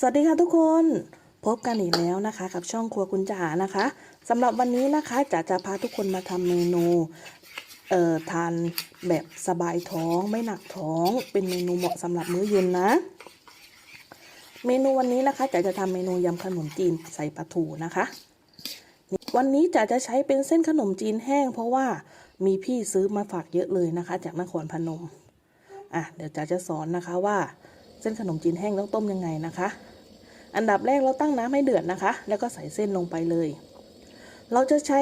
สวัสดีค่ะทุกคนพบกันอีกแล้วนะคะ กับช่องครัวคุณจ๋านะคะสำหรับวันนี้นะคะจ๋าจะพาทุกคนมาทำเมนูเอ่อทานแบบสบายท้องไม่หนักท้อง เป็นเมนูเหมาะสำหรับมื้อเย็นนะ เมนูวันนี้นะคะจ๋าจะทำเมนูยำขนมจีนใส่ปลาทูนะคะ วันนี้จ๋าจะใช้เป็นเส้นขนมจีนแห้ง เพราะว่ามีพี่ซื้อมาฝากเยอะเลยนะคะ จากนครพนมอะเดี๋ยวจ๋าจะสอนนะคะว่าเส้นขนมจีนแห้งต้องต้มยังไงนะคะ อันดับแรกเราตั้งน้ำให้เดือดนะคะ แล้วก็ใส่เส้นลงไปเลย เราจะใช้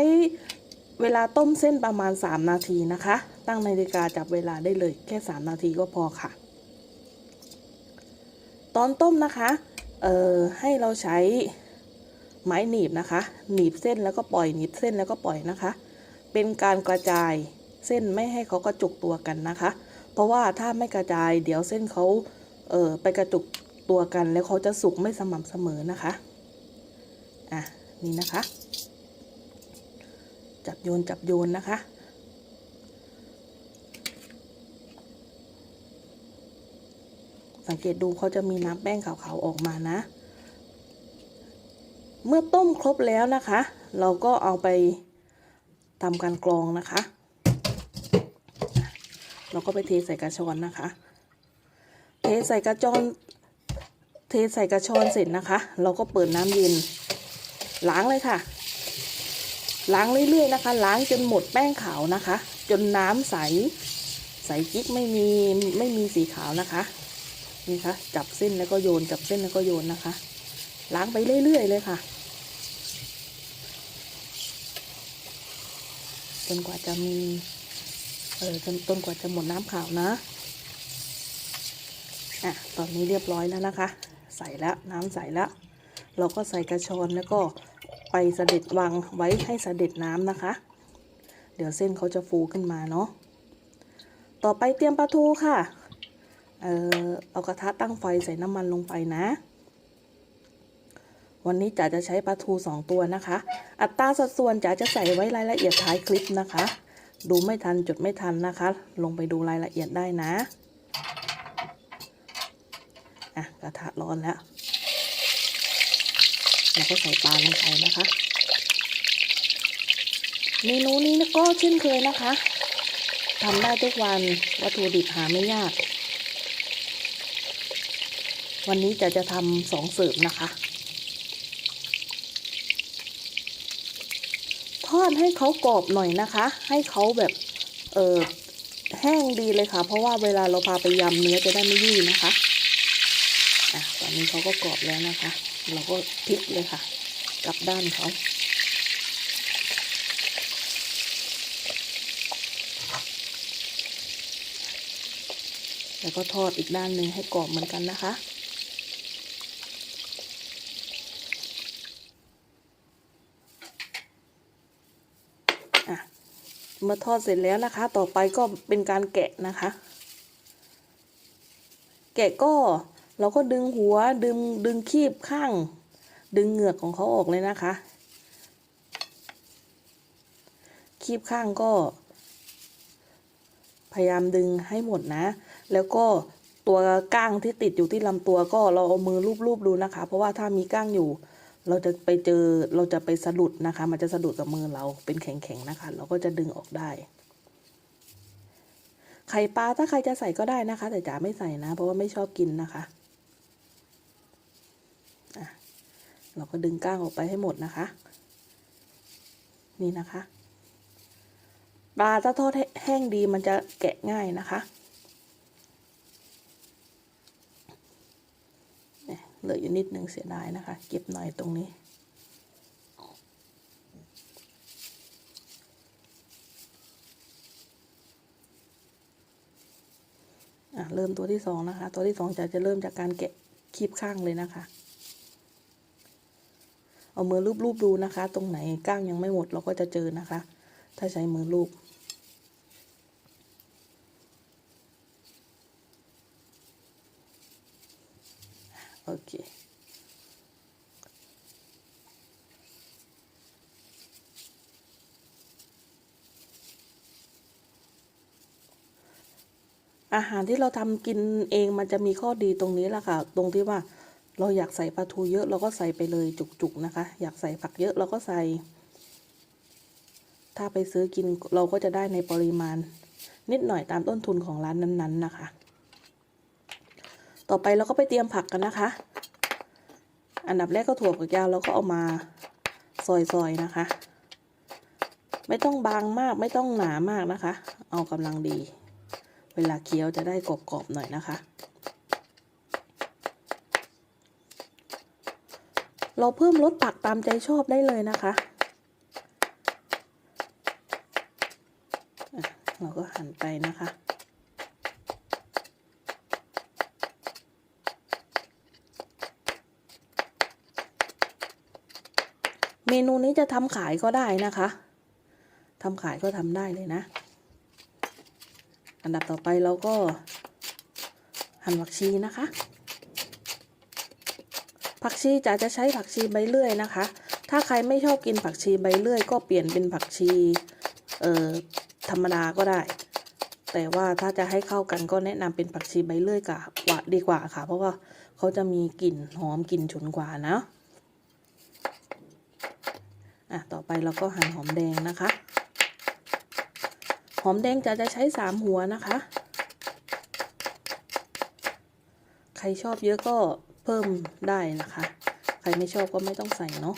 เวลาต้มเส้นประมาณ 3 นาทีนะคะ ตั้งนาฬิกาจับเวลาได้เลยแค่ 3 นาทีก็พอค่ะ ตอนต้มนะคะเอ่อให้เราใช้ไม้หนีบนะคะ หนีบเส้นแล้วก็ปล่อยหนีบเส้นแล้วก็ปล่อยนะคะ เป็นการกระจายเส้นไม่ให้เขากระจุกตัวกันนะคะ เพราะว่าถ้าไม่กระจายเดี๋ยวเส้นเขาเออไปกระจุก ตัวกัน แล้วเขาจะสุกไม่สม่ำเสมอนะคะ อะ นี่นะคะ จับโยนจับโยนนะคะ สังเกตดูเขาจะมีน้ำแป้งขาวๆออกมานะ เมื่อต้มครบแล้วนะคะ เราก็เอาไปทำการกรองนะคะ เราก็ไปเทใส่กระชอนนะคะ เทใส่กระจอน ใส่กระชอนเสร็จนะคะ เราก็เปิดน้ำเย็นล้างเลยค่ะ ล้างเรื่อยๆนะคะ ล้างจนหมดแป้งขาวนะคะ จนน้ำใส ใสจิ๊กไม่มีไม่มีสีขาวนะคะนี่คะจับเส้นแล้วก็โยนจับเส้นแล้วก็โยนนะคะ ล้างไปเรื่อยๆเลยค่ะจนกว่าจะมีเออจนจนกว่าจะหมดน้ำขาวนะอะตอนนี้เรียบร้อยแล้วนะคะ ใส่แล้วน้ำใส่แล้วเราก็ใส่กระชอนแล้วก็ไปเสด็จวางไว้ให้เสด็จน้ำนะคะ เดี๋ยวเส้นเขาจะฟูขึ้นมาเนาะต่อไปเตรียมปลาทูค่ะเออเอากระทะตั้งไฟใส่น้ำมันลงไปนะ วันนี้จ๋าจะใช้ปลาทูสองตัวนะคะ อัตราสัดส่วนจ๋าจะใส่ไว้รายละเอียดท้ายคลิปนะคะ ดูไม่ทันจดไม่ทันนะคะ ลงไปดูรายละเอียดได้นะ อะกระทะร้อนแล้วเราก็ใส่ปลาลงไปนะคะ เมนูนี้ก็เช่นเคยนะคะทำได้ทุกวันวัตถุดิบหาไม่ยาก วันนี้จะจะทำสองเสิร์ฟนะคะ ทอดให้เขากรอบหน่อยนะคะ ให้เขาแบบเออแห้งดีเลยค่ะ เพราะว่าเวลาเราพาไปยำเนื้อจะได้ไม่ยุ่ยนะคะ อะตอนนี้เขาก็กรอบแล้วนะคะ เราก็พลิกเลยค่ะ กลับด้านเขาแล้วก็ทอดอีกด้านหนึ่งให้กรอบเหมือนกันนะคะอะเมื่อทอดเสร็จแล้วนะคะ ต่อไปก็เป็นการแกะนะคะ แกะก็ เราก็ดึงหัวดึงดึงคีบข้าง ดึงเหงือกของเขาออกเลยนะคะ คีบข้างก็ พยายามดึงให้หมดนะ แล้วก็ตัวก้างที่ติดอยู่ที่ลำตัวก็เราเอามือลูบๆดูนะคะ เพราะว่าถ้ามีก้างอยู่ เราจะไปเจอเราจะไปสะดุดนะคะ มันจะสะดุดกับมือเราเป็นแข็งๆนะคะ เราก็จะดึงออกได้ไข่ปลาถ้าใครจะใส่ก็ได้นะคะ แต่จ๋าไม่ใส่นะ เพราะว่าไม่ชอบกินนะคะอะ เราก็ดึงก้างออกไปให้หมดนะคะ นี่นะคะ ปลาถ้าทอดแห้งดีมันจะแกะง่ายนะคะเนี่ยเหลืออยู่นิดนึงเสียดายนะคะ เก็บหน่อยตรงนี้เริ่มตัวที่สองนะคะ ตัวที่สองจะจะเริ่มจากการแกะคีบข้างเลยนะคะ เอามือลูบๆดูนะคะ ตรงไหนก้างยังไม่หมดเราก็จะเจอนะคะ ถ้าใช้มือลูบโอเคอาหารที่เราทำกินเองมันจะมีข้อดีตรงนี้แหละค่ะ ตรงที่ว่า เราอยากใส่ปลาทูเยอะเราก็ใส่ไปเลยจุกๆนะคะ อยากใส่ผักเยอะเราก็ใส่ ถ้าไปซื้อกินเราก็จะได้ในปริมาณ นิดหน่อยตามต้นทุนของร้านนั้นๆนะคะ ต่อไปเราก็ไปเตรียมผักกันนะคะ อันดับแรกก็ถั่วฝักยาวเราก็เอามาซอยๆนะคะ ไม่ต้องบางมากไม่ต้องหนามากนะคะ เอากำลังดี เวลาเคี้ยวจะได้กรอบๆหน่อยนะคะ เราเพิ่มรสผักตามใจชอบได้เลยนะคะอะเราก็หั่นไปนะคะเมนูนี้จะทำขายก็ได้นะคะทำขายก็ทำได้เลยนะ อันดับต่อไปเราก็หั่นผักชีนะคะ ผักชีจะจะใช้ผักชีใบเลื่อยนะคะ ถ้าใครไม่ชอบกินผักชีใบเลื่อย ก็เปลี่ยนเป็นผักชีเอ่อธรรมดาก็ได้ แต่ว่าถ้าจะให้เข้ากันก็แนะนำเป็นผักชีใบเลื่อยกับกว่าดีกว่าค่ะ เพราะว่าเขาจะมีกลิ่นหอมกลิ่นฉุนกว่านะอะต่อไปเราก็หั่นหอมแดงนะคะ หอมแดงจะจะใช้สามหัวนะคะ ใครชอบเยอะก็ เพิ่มได้นะคะ ใครไม่ชอบก็ไม่ต้องใส่เนาะ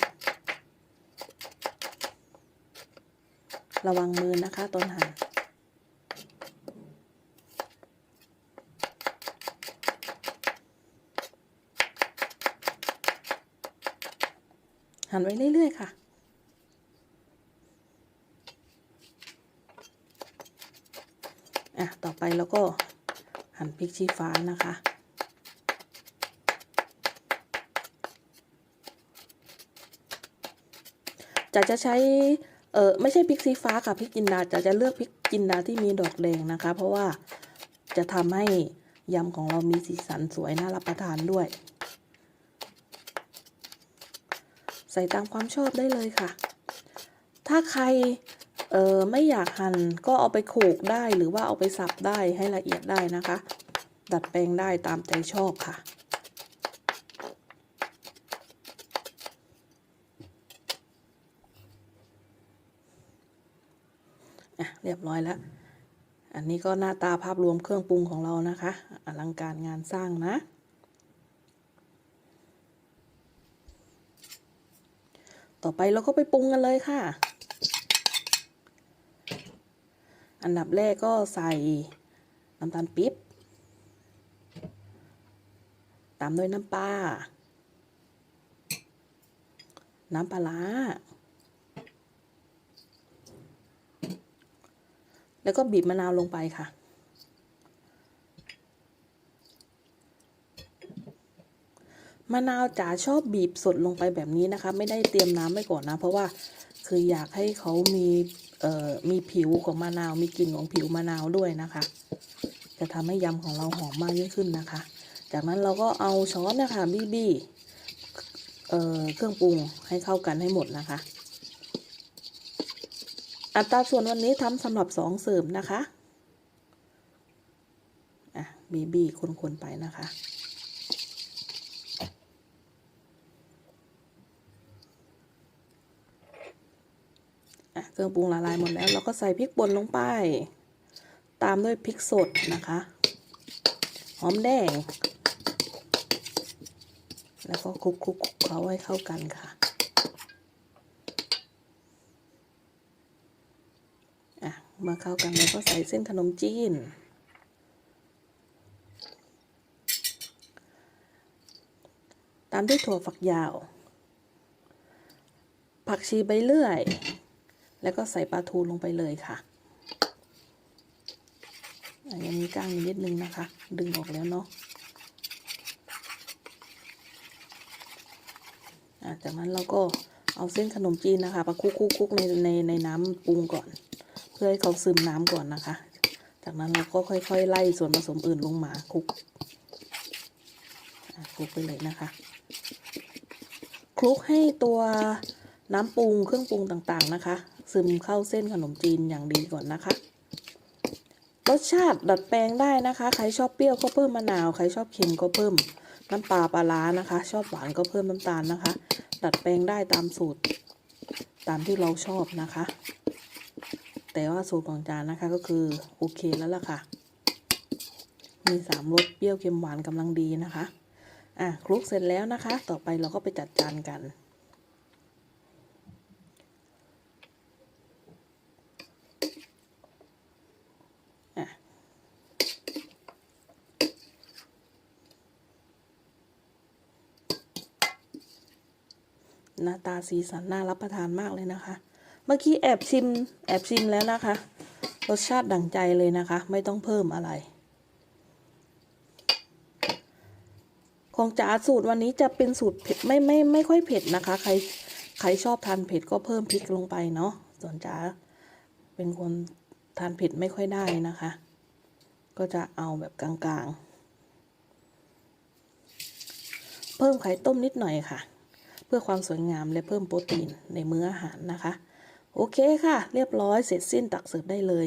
ระวังมือนะคะตอนหั่นหั่นไว้เรื่อย ๆ ค่ะอะ ต่อไปเราก็หั่นพริกชี้ฟ้านะคะ จะจะใช้เออไม่ใช่พริกชี้ฟ้าค่ะพริกจินดาจะจะเลือกพริกจินดาที่มีดอกแดงนะคะ เพราะว่าจะทำให้ยำของเรามีสีสันสวยน่ารับประทานด้วย ใส่ตามความชอบได้เลยค่ะ ถ้าใครเออไม่อยากหั่นก็เอาไปโขลกได้หรือว่าเอาไปสับได้ให้ละเอียดได้นะคะ ดัดแปลงได้ตามใจชอบค่ะ เรียบร้อยแล้ว อันนี้ก็หน้าตาภาพรวมเครื่องปรุงของเรานะคะ อลังการงานสร้างนะ ต่อไปเราก็ไปปรุงกันเลยค่ะ อันดับแรกก็ใส่น้ำตาลปี๊บ ตามด้วยน้ำปลา น้ำปลาร้า แล้วก็บีบมะนาวลงไปค่ะ มะนาวจ๋าชอบบีบสดลงไปแบบนี้นะคะ ไม่ได้เตรียมน้ำไว้ก่อนนะ เพราะว่าคืออยากให้เขามีเอ่อมีผิวของมะนาว มีกลิ่นของผิวมะนาวด้วยนะคะ จะทำให้ยำของเราหอมมากยิ่งขึ้นนะคะ จากนั้นเราก็เอาช้อนนะคะบี้บี้เอ่อเครื่องปรุงให้เข้ากันให้หมดนะคะ อัตราส่วนวันนี้ทำสำหรับสองเสร์ฟนะคะอะบีบีคนๆไปนะคะอะเครื่องปรุงละลายหมดแล้ว เราก็ใส่พริกป่นลงไป ตามด้วยพริกสดนะคะ หอมแดง แล้วก็คลุกๆุกเคล้าให้เข้ากันค่ะ อะ มาเข้ากันแล้วก็ใส่เส้นขนมจีน ตามด้วยถั่วฝักยาว ผักชีใบเลื่อย แล้วก็ใส่ปลาทูลงไปเลยค่ะอะยังมีก้างอยู่นิดนึงนะคะ ดึงออกแล้วเนาะจากนั้นเราก็เอาเส้นขนมจีนนะคะมาคุกๆในในในน้ำปรุงก่อน พื่อให้เขาซึมน้ำก่อนนะคะ จากนั้นเราก็ค่อย ๆ ไล่ส่วนผสมอื่นลงมาคลุกคลุกไปเลยนะคะคลุกให้ตัวน้ำปรุงเครื่องปรุงต่างๆนะคะ ซึมเข้าเส้นขนมจีนอย่างดีก่อนนะคะรสชาติดัดแปลงได้นะคะ ใครชอบเปรี้ยวก็เพิ่มมะนาว ใครชอบเค็มก็เพิ่มน้ำปลาปลาร้านะคะ ชอบหวานก็เพิ่มน้ำตาลนะคะ ดัดแปลงได้ตามสูตร ตามที่เราชอบนะคะ แต่ว่าสูตรของจานนะคะก็คือโอเคแล้วล่ะค่ะ มีสามรสเปรี้ยวเค็มหวานกำลังดีนะคะ อะคลุกเสร็จแล้วนะคะ ต่อไปเราก็ไปจัดจานกันอะหน้าตาสีสันน่ารับประทานมากเลยนะคะ เมื่อกี้แอบชิมแอบชิมแล้วนะคะ รสชาติดั่งใจเลยนะคะ ไม่ต้องเพิ่มอะไร ของจ๋าสูตรวันนี้จะเป็นสูตรเผ็ดไม่ไม่ไม่ค่อยเผ็ดนะคะ ใครใครชอบทานเผ็ดก็เพิ่มพริกลงไปเนาะส่วนจ๋าเป็นคนทานเผ็ดไม่ค่อยได้นะคะ ก็จะเอาแบบกลางๆ เพิ่มไข่ต้มนิดหน่อยค่ะ เพื่อความสวยงามและเพิ่มโปรตีนในมื้ออาหารนะคะ โอเคค่ะ เรียบร้อยเสร็จสิ้นตักเสิร์ฟได้เลย